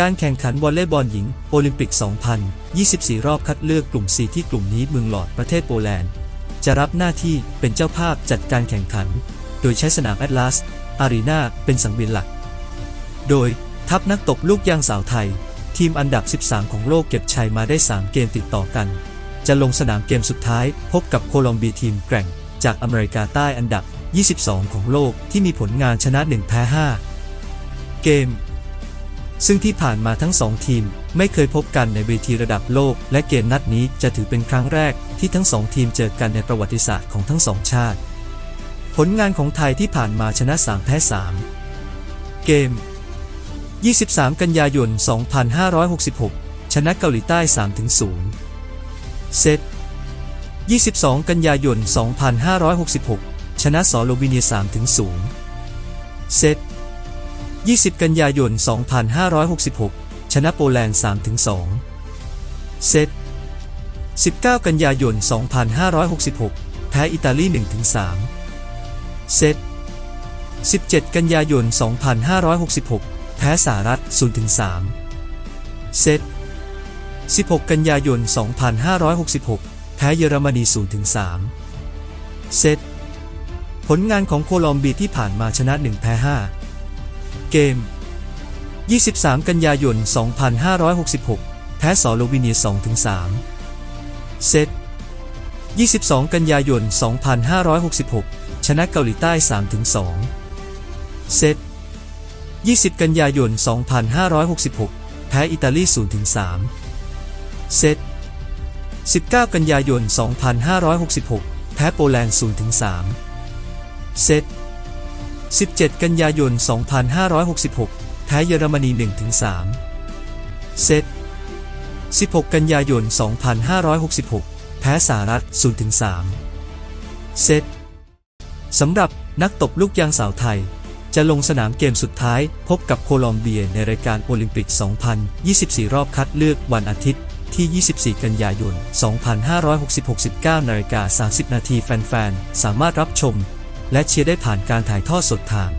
การแข่งขันวอลเลย์บอลหญิง โอลิมปิก 2024 รอบคัดเลือกกลุ่ม C ที่กลุ่มนี้เมืองหลอดประเทศโปแลนด์ จะรับหน้าที่เป็นเจ้าภาพจัดการแข่งขัน โดยใช้สนามแอตลาส อารีนาเป็นสังเวียนหลัก โดยทัพนักตบลูกยางสาวไทย ทีมอันดับ 13 ของโลกเก็บชัยมาได้ 3 เกมติดต่อกัน จะลงสนามเกมสุดท้าย พบกับโคลอมเบียทีมแกร่ง จากอเมริกาใต้อันดับ 22 ของโลกที่มีผลงานชนะ 1 แพ้ 5 เกม ซึ่งที่ผ่านมาทั้งสองทีมไม่เคยพบกันในเวทีระดับโลก และเกมนัดนี้จะถือเป็นครั้งแรกที่ทั้งสองทีมเจอกันในประวัติศาสตร์ของทั้งสองชาติ ผลงานของไทยที่ผ่านมาชนะ 3 แพ้ 3 เกม 23 กันยายน 2566 ชนะเกาหลีใต้ 3-0 เซต 22 กันยายน 2566 ชนะสโลวีเนีย 3-0 เซต 20 กันยายน 2566 ชนะโปแลนด์ 3-2 เซต 19 กันยายน 2566 แพ้อิตาลี 1-3 เซต 17 กันยายน 2566 แพ้สหรัฐ 0-3 เซต 16 กันยายน 2566 แพ้เยอรมนี 0-3 เซต ผลงานของโคลอมเบียที่ผ่านมาชนะ 1 แพ้ 5 เกม 23 กันยายน 2566 แพ้สโลวีเนีย 2-3 เซต 22 กันยายน 2566 ชนะเกาหลีใต้ 3-2 เซต 20 กันยายน 2566 แพ้อิตาลี 0-3 เซต 19 กันยายน 2566 แพ้โปแลนด์ 0-3 เซต 17 กันยายน 2566 แพ้เยอรมนี 1-3 เซต 16 กันยายน 2566 แพ้สหรัฐ 0-3 เซตสำหรับนักตบลูกยางสาวไทย จะลงสนามเกมสุดท้ายพบกับโคลอมเบียในรายการโอลิมปิก 2024 รอบคัดเลือกวันอาทิตย์ที่ 24 กันยายน 2566 19นาฬิกา30 นาทีแฟนๆ สามารถรับชม และเชียร์ได้ผ่านการถ่ายทอดสดทาง